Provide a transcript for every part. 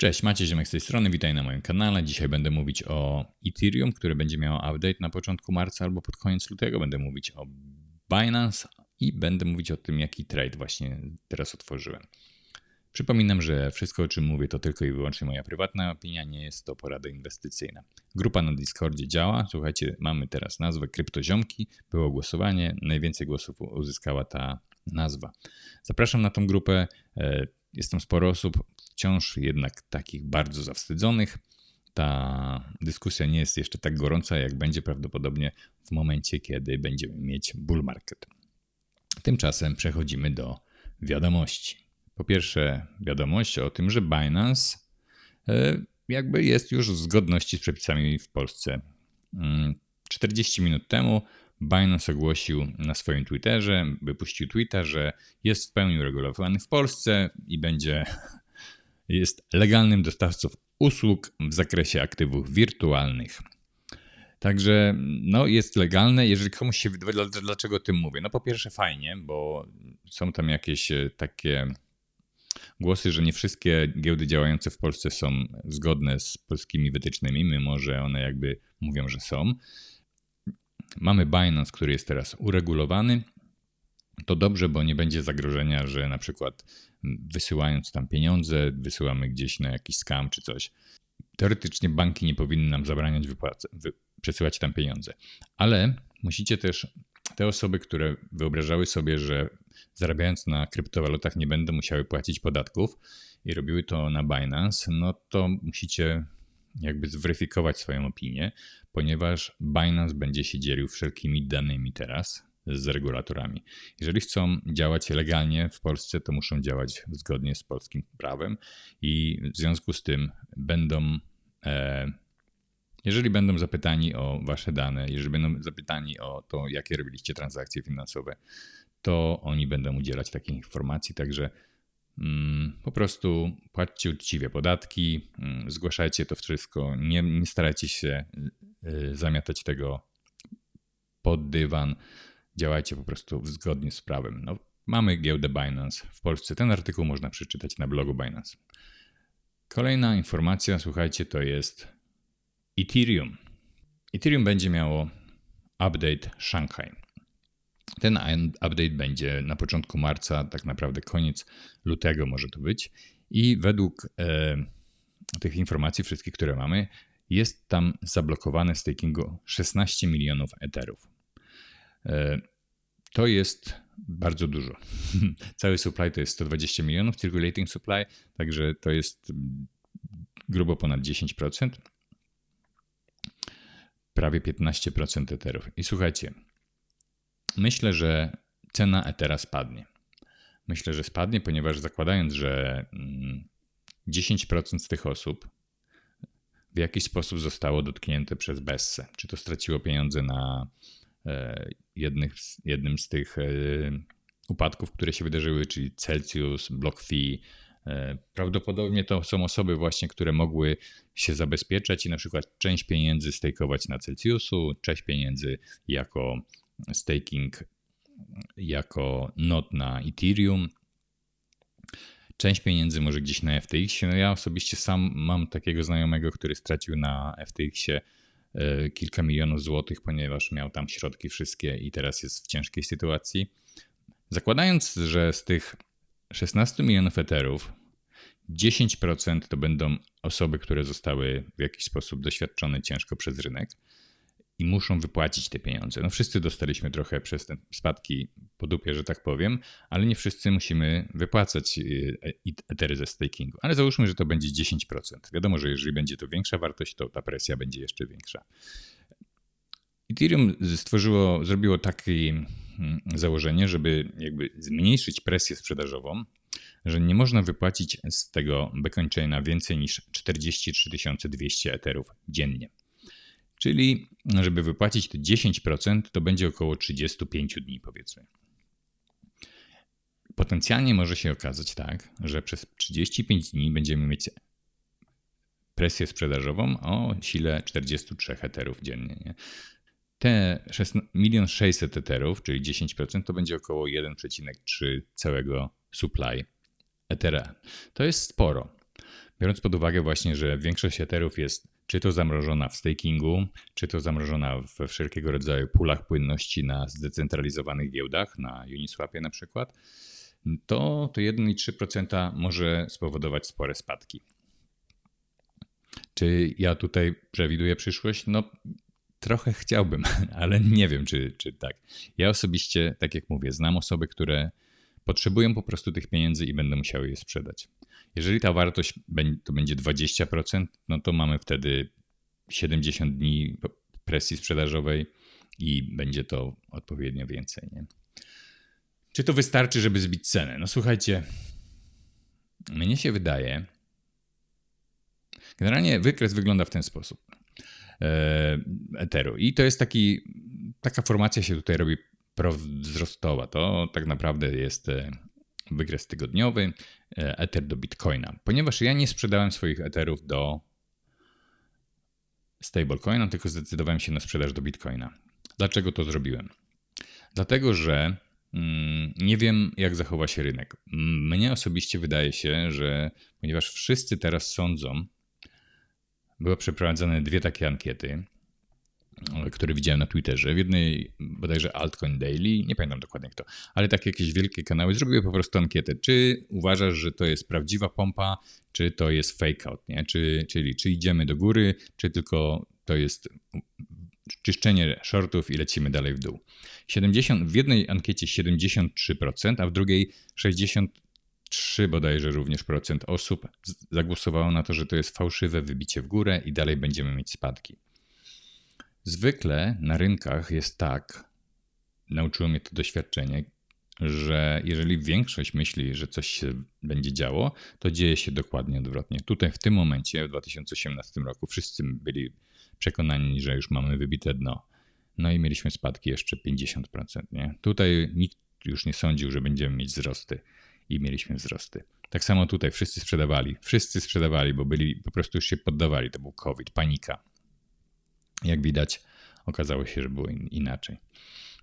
Cześć, Macie Ziemek z tej strony, witaj na moim kanale. Dzisiaj będę mówić o Ethereum, które będzie miało update na początku marca albo pod koniec lutego. Będę mówić o Binance i będę mówić o tym, jaki trade właśnie teraz otworzyłem. Przypominam, że wszystko o czym mówię to tylko i wyłącznie moja prywatna opinia, nie jest to porada inwestycyjna. Grupa na Discordzie działa. Słuchajcie, mamy teraz nazwę Kryptoziomki. Było głosowanie, najwięcej głosów uzyskała ta nazwa. Zapraszam na tą grupę. E, jest tam sporo osób, wciąż jednak takich bardzo zawstydzonych. Ta dyskusja nie jest jeszcze tak gorąca, jak będzie prawdopodobnie w momencie, kiedy będziemy mieć bull market. Tymczasem przechodzimy do wiadomości. Po pierwsze, wiadomość o tym, że Binance e, jakby jest już w zgodności z przepisami w Polsce. 40 mm, minut temu Binance ogłosił na swoim Twitterze, wypuścił tweeta, że jest w pełni uregulowany w Polsce i będzie jest legalnym dostawcą usług w zakresie aktywów wirtualnych. Także no, jest legalne. Jeżeli komuś się wydaje, dlaczego o tym mówię? No po pierwsze fajnie, bo są tam jakieś e, takie głosy, że nie wszystkie giełdy działające w Polsce są zgodne z polskimi wytycznymi, mimo że one jakby mówią, że są. Mamy Binance, który jest teraz uregulowany. To dobrze, bo nie będzie zagrożenia, że na przykład wysyłając tam pieniądze, wysyłamy gdzieś na jakiś scam czy coś. Teoretycznie banki nie powinny nam zabraniać wy przesyłać tam pieniądze. Ale musicie też te osoby, które wyobrażały sobie, że zarabiając na kryptowalutach nie będą musiały płacić podatków i robiły to na Binance, no to musicie jakby zweryfikować swoją opinię, ponieważ Binance będzie się dzielił wszelkimi danymi teraz z regulatorami. Jeżeli chcą działać legalnie w Polsce, to muszą działać zgodnie z polskim prawem i w związku z tym będą, e, jeżeli będą zapytani o wasze dane, jeżeli będą zapytani o to, jakie robiliście transakcje finansowe, to oni będą udzielać takich informacji, także mm, po prostu płaćcie uczciwie podatki, mm, zgłaszajcie to wszystko, nie, nie starajcie się y, zamiatać tego pod dywan działajcie po prostu zgodnie z prawem. No, mamy giełdę Binance w Polsce. Ten artykuł można przeczytać na blogu Binance. Kolejna informacja, słuchajcie, to jest Ethereum. Ethereum będzie miało update Shanghai. Ten update będzie na początku marca, tak naprawdę koniec lutego może to być. I według e, tych informacji, wszystkich, które mamy, jest tam zablokowane stakingu 16 milionów eterów. E, to jest bardzo dużo. Cały supply to jest 120 milionów, circulating supply, także to jest grubo ponad 10%. Prawie 15% eterów. I słuchajcie, myślę, że cena etera spadnie. Myślę, że spadnie, ponieważ zakładając, że 10% mm, z tych osób w jakiś sposób zostało dotknięte przez Bessę, czy to straciło pieniądze na jednych, jednym z tych e, upadków, które się wydarzyły, czyli Celsius, BlockFi. E, prawdopodobnie to są osoby właśnie, które mogły się zabezpieczać i na przykład część pieniędzy stakeować na Celsiusu, część pieniędzy jako staking, jako not na Ethereum, część pieniędzy może gdzieś na FTX. No ja osobiście sam mam takiego znajomego, który stracił na FTX-ie E, kilka milionów złotych, ponieważ miał tam środki wszystkie i teraz jest w ciężkiej sytuacji. Zakładając, że z tych 16 milionów eterów 10% to będą osoby, które zostały w jakiś sposób doświadczone ciężko przez rynek, i muszą wypłacić te pieniądze. No wszyscy dostaliśmy trochę przez te spadki po dupie, że tak powiem, ale nie wszyscy musimy wypłacać y, etery ze stakingu. Ale załóżmy, że to będzie 10%. Wiadomo, że jeżeli będzie to większa wartość, to ta presja będzie jeszcze większa. Ethereum stworzyło, zrobiło takie mm, założenie, żeby jakby zmniejszyć presję sprzedażową, że nie można wypłacić z tego Bitcoin więcej niż 43 200 eterów dziennie. Czyli, żeby wypłacić te 10%, to będzie około 35 dni, powiedzmy. Potencjalnie może się okazać tak, że przez 35 dni będziemy mieć presję sprzedażową o sile 43 eterów dziennie. Nie? Te 1 600 eterów, czyli 10%, to będzie około 1,3 całego supply etera. To jest sporo. biorąc pod uwagę właśnie, że większość eterów jest czy to zamrożona w stakingu, czy to zamrożona we wszelkiego rodzaju pulach płynności na zdecentralizowanych giełdach, na Uniswapie na przykład, to, to 1,3% może spowodować spore spadki. Czy ja tutaj przewiduję przyszłość? No, trochę chciałbym, ale nie wiem, czy, czy tak. Ja osobiście, tak jak mówię, znam osoby, które potrzebują po prostu tych pieniędzy i będą musiały je sprzedać. Jeżeli ta wartość to będzie 20%, no to mamy wtedy 70 dni presji sprzedażowej i będzie to odpowiednio więcej. Nie? Czy to wystarczy, żeby zbić cenę? No słuchajcie, mnie się wydaje, generalnie wykres wygląda w ten sposób. E, Etheru. I to jest taki, taka formacja się tutaj robi prowzrostowa. To tak naprawdę jest e, wykres tygodniowy, e, Ether do Bitcoina. Ponieważ ja nie sprzedałem swoich Etherów do stablecoina, tylko zdecydowałem się na sprzedaż do Bitcoina. Dlaczego to zrobiłem? Dlatego, że nie wiem, jak zachowa się rynek. Mnie osobiście wydaje się, że ponieważ wszyscy teraz sądzą, były przeprowadzone dwie takie ankiety, które widziałem na Twitterze. W jednej bodajże Altcoin Daily, nie pamiętam dokładnie kto, ale takie jakieś wielkie kanały zrobiły po prostu ankietę. Czy uważasz, że to jest prawdziwa pompa, czy to jest fake out, nie? Czy, czyli czy idziemy do góry, czy tylko to jest czyszczenie shortów i lecimy dalej w dół. 70, w jednej ankiecie 73%, a w drugiej 60 3 bodajże również procent osób zagłosowało na to, że to jest fałszywe wybicie w górę i dalej będziemy mieć spadki. Zwykle na rynkach jest tak, nauczyło mnie to doświadczenie, że jeżeli większość myśli, że coś się będzie działo, to dzieje się dokładnie odwrotnie. Tutaj w tym momencie, w 2018 roku, wszyscy byli przekonani, że już mamy wybite dno. No i mieliśmy spadki jeszcze 50%. Nie? Tutaj nikt już nie sądził, że będziemy mieć wzrosty i mieliśmy wzrosty. Tak samo tutaj wszyscy sprzedawali, wszyscy sprzedawali, bo byli po prostu już się poddawali. To był COVID, panika. Jak widać, okazało się, że było inaczej.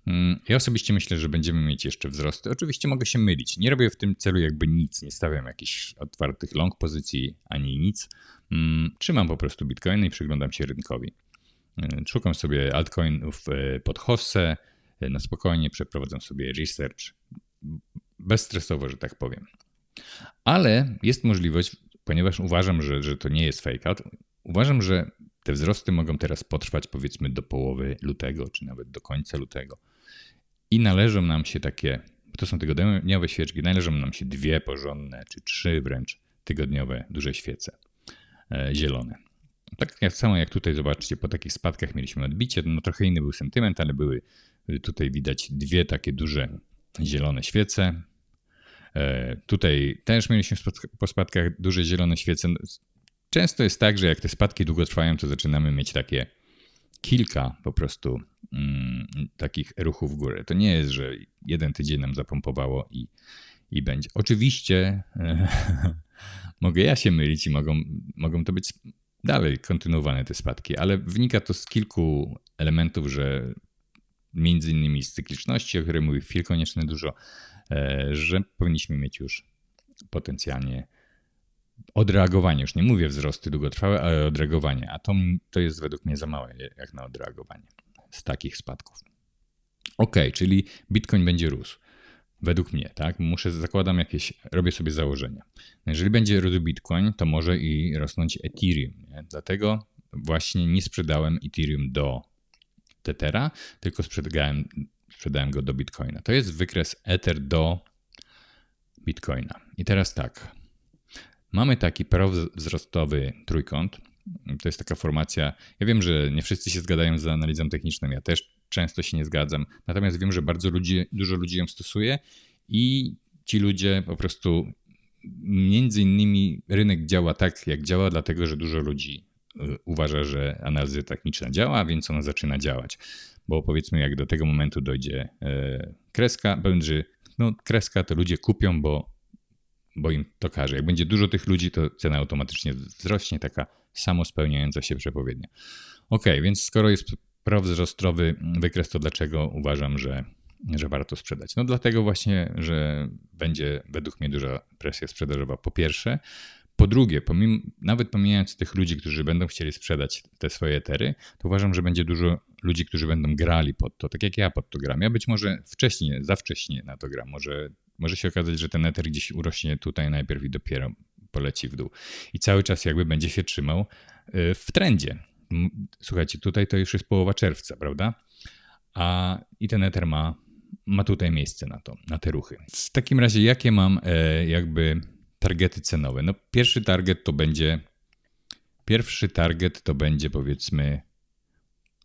Mm, ja osobiście myślę, że będziemy mieć jeszcze wzrosty. Oczywiście mogę się mylić. Nie robię w tym celu jakby nic. Nie stawiam jakichś otwartych long pozycji ani nic. Mm, trzymam po prostu bitcoiny i przyglądam się rynkowi. Mm, szukam sobie altcoinów e, pod hossę. E, na spokojnie przeprowadzam sobie research bezstresowo, że tak powiem. Ale jest możliwość, ponieważ uważam, że, że to nie jest fake out, uważam, że te wzrosty mogą teraz potrwać powiedzmy do połowy lutego, czy nawet do końca lutego. I należą nam się takie, to są tygodniowe świeczki, należą nam się dwie porządne, czy trzy wręcz tygodniowe duże świece e, zielone. Tak samo jak tutaj zobaczcie, po takich spadkach mieliśmy odbicie, no trochę inny był sentyment, ale były tutaj widać dwie takie duże zielone świece. E, tutaj też mieliśmy po spadkach duże zielone świece. Często jest tak, że jak te spadki długo trwają, to zaczynamy mieć takie kilka po prostu mm, takich ruchów w górę. To nie jest, że jeden tydzień nam zapompowało i, i będzie. Oczywiście e, mogę ja się mylić i mogą, mogą to być dalej kontynuowane te spadki, ale wynika to z kilku elementów, że między innymi z cykliczności, o której mówił Phil Konieczny dużo, e, że powinniśmy mieć już potencjalnie odreagowanie. Już nie mówię wzrosty długotrwałe, ale odreagowanie. A to, to jest według mnie za małe jak na odreagowanie z takich spadków. Ok, czyli Bitcoin będzie rósł. Według mnie, tak? Muszę, zakładam jakieś, robię sobie założenia. No jeżeli będzie rósł Bitcoin, to może i rosnąć Ethereum. Nie? Dlatego właśnie nie sprzedałem Ethereum do Tethera, tylko sprzedałem, sprzedałem go do Bitcoina. To jest wykres Ether do Bitcoina. I teraz tak. Mamy taki prowzrostowy trójkąt. To jest taka formacja. Ja wiem, że nie wszyscy się zgadzają z analizą techniczną. Ja też często się nie zgadzam. Natomiast wiem, że bardzo ludzi, dużo ludzi ją stosuje i ci ludzie po prostu między innymi rynek działa tak, jak działa, dlatego że dużo ludzi Y, uważa, że analiza techniczna działa, więc ona zaczyna działać. Bo powiedzmy, jak do tego momentu dojdzie e, kreska, będzie, no kreska to ludzie kupią, bo, bo im to każe. Jak będzie dużo tych ludzi, to cena automatycznie wzrośnie, taka samospełniająca się przepowiednia. Ok, więc skoro jest prowzrostrowy wykres, to dlaczego uważam, że, że warto sprzedać? No dlatego właśnie, że będzie według mnie duża presja sprzedażowa. Po pierwsze, Po drugie, pomimo, nawet pomijając tych ludzi, którzy będą chcieli sprzedać te swoje etery, to uważam, że będzie dużo ludzi, którzy będą grali pod to, tak jak ja pod to gram. Ja być może wcześniej, za wcześnie na to gram. Może, może się okazać, że ten eter gdzieś urośnie tutaj najpierw i dopiero poleci w dół. I cały czas jakby będzie się trzymał y, w trendzie. Słuchajcie, tutaj to już jest połowa czerwca, prawda? A i ten eter ma, ma tutaj miejsce na to, na te ruchy. W takim razie, jakie mam e, jakby targety cenowe? No, pierwszy target to będzie. Pierwszy target to będzie powiedzmy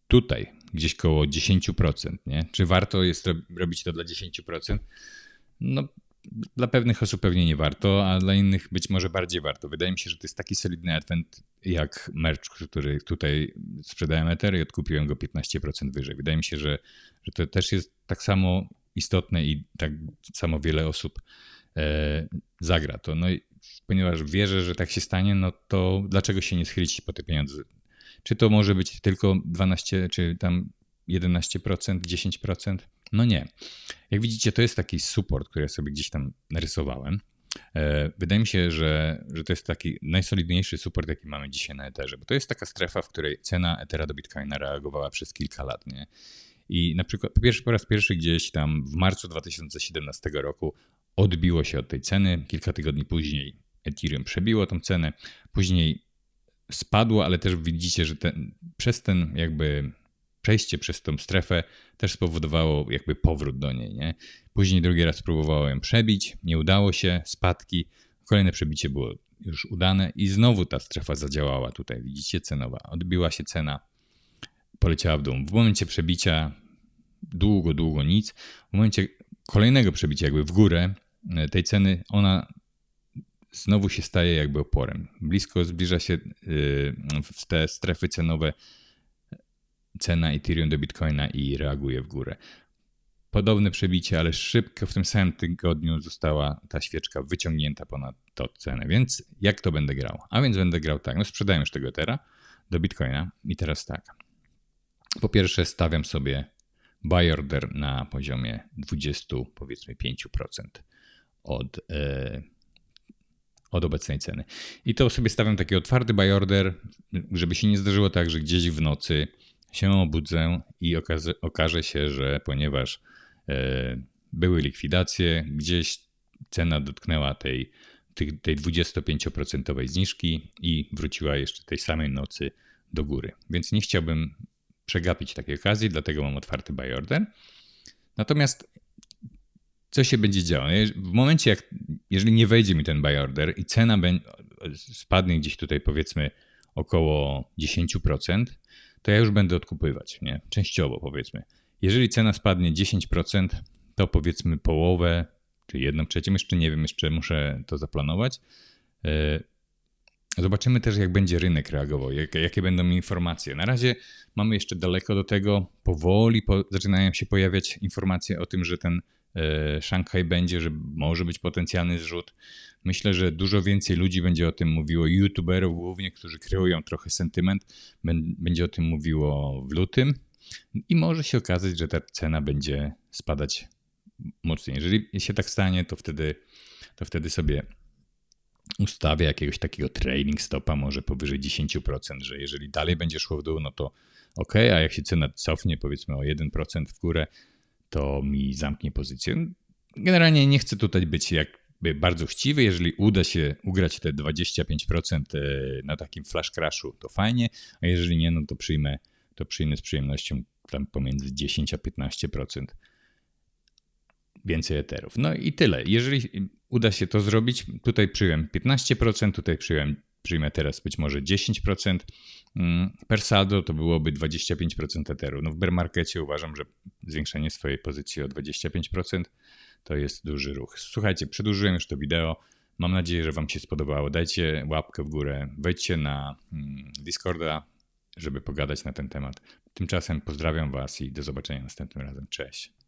tutaj, gdzieś koło 10%, nie? Czy warto jest robić to dla 10%? No, dla pewnych osób pewnie nie warto, a dla innych być może bardziej warto. Wydaje mi się, że to jest taki solidny advent jak merch, który tutaj sprzedałem Ether i odkupiłem go 15% wyżej. Wydaje mi się, że, że to też jest tak samo istotne i tak samo wiele osób e, zagra to. No i ponieważ wierzę, że tak się stanie, no to dlaczego się nie schylić po te pieniądze? Czy to może być tylko 12, czy tam 11%, 10%? No nie. Jak widzicie, to jest taki support, który ja sobie gdzieś tam narysowałem. E, wydaje mi się, że, że to jest taki najsolidniejszy support, jaki mamy dzisiaj na Etherze, bo to jest taka strefa, w której cena Ethera do Bitcoina reagowała przez kilka lat. Nie? I na przykład pierwszy, po raz pierwszy gdzieś tam w marcu 2017 roku odbiło się od tej ceny. Kilka tygodni później Ethereum przebiło tą cenę. Później spadło, ale też widzicie, że ten, przez ten jakby przejście przez tą strefę też spowodowało jakby powrót do niej. Nie? Później drugi raz próbowałem przebić, nie udało się, spadki. Kolejne przebicie było już udane i znowu ta strefa zadziałała tutaj. Widzicie, cenowa. Odbiła się cena, poleciała w dół. W momencie przebicia długo, długo nic. W momencie kolejnego przebicia jakby w górę e, tej ceny, ona znowu się staje jakby oporem. Blisko zbliża się e, w te strefy cenowe cena Ethereum do Bitcoina i reaguje w górę. Podobne przebicie, ale szybko w tym samym tygodniu została ta świeczka wyciągnięta ponad to cenę. Więc jak to będę grał? A więc będę grał tak, no sprzedałem już tego Ethera do Bitcoina i teraz tak. Po pierwsze stawiam sobie buy order na poziomie 20 powiedzmy 5% od, yy, od obecnej ceny. I to sobie stawiam taki otwarty buy order, żeby się nie zdarzyło tak, że gdzieś w nocy się obudzę i okaże, okaże się, że ponieważ e, były likwidacje, gdzieś cena dotknęła tej, tej, tej 25% zniżki i wróciła jeszcze tej samej nocy do góry. Więc nie chciałbym przegapić takiej okazji, dlatego mam otwarty buy order. Natomiast co się będzie działo? W momencie, jak, jeżeli nie wejdzie mi ten buy order i cena spadnie gdzieś tutaj powiedzmy około 10%, to ja już będę odkupywać, nie? Częściowo powiedzmy. Jeżeli cena spadnie 10%, to powiedzmy połowę, czy jedną trzecią, jeszcze nie wiem, jeszcze muszę to zaplanować. E, zobaczymy też, jak będzie rynek reagował, jak, jakie będą informacje. Na razie mamy jeszcze daleko do tego. Powoli po, zaczynają się pojawiać informacje o tym, że ten Szanghaj będzie, że może być potencjalny zrzut. Myślę, że dużo więcej ludzi będzie o tym mówiło, youtuberów głównie, którzy kreują trochę sentyment, będzie o tym mówiło w lutym i może się okazać, że ta cena będzie spadać mocniej. Jeżeli się tak stanie, to wtedy, to wtedy sobie ustawię jakiegoś takiego trailing stopa, może powyżej 10%, że jeżeli dalej będzie szło w dół, no to ok, a jak się cena cofnie powiedzmy o 1% w górę, to mi zamknie pozycję. Generalnie nie chcę tutaj być jak bardzo chciwy. Jeżeli uda się ugrać te 25% e, na takim flash crashu, to fajnie, a jeżeli nie, no to przyjmę, to przyjmę z przyjemnością tam pomiędzy 10 a 15% więcej eterów. No i tyle. Jeżeli uda się to zrobić, tutaj przyjąłem 15%, tutaj przyjąłem, przyjmę teraz być może 10%. Mm, per saldo to byłoby 25% eteru. No w bear markecie uważam, że zwiększenie swojej pozycji o 25% to jest duży ruch. Słuchajcie, przedłużyłem już to wideo. Mam nadzieję, że Wam się spodobało. Dajcie łapkę w górę, wejdźcie na mm, Discorda, żeby pogadać na ten temat. Tymczasem pozdrawiam Was i do zobaczenia następnym razem. Cześć.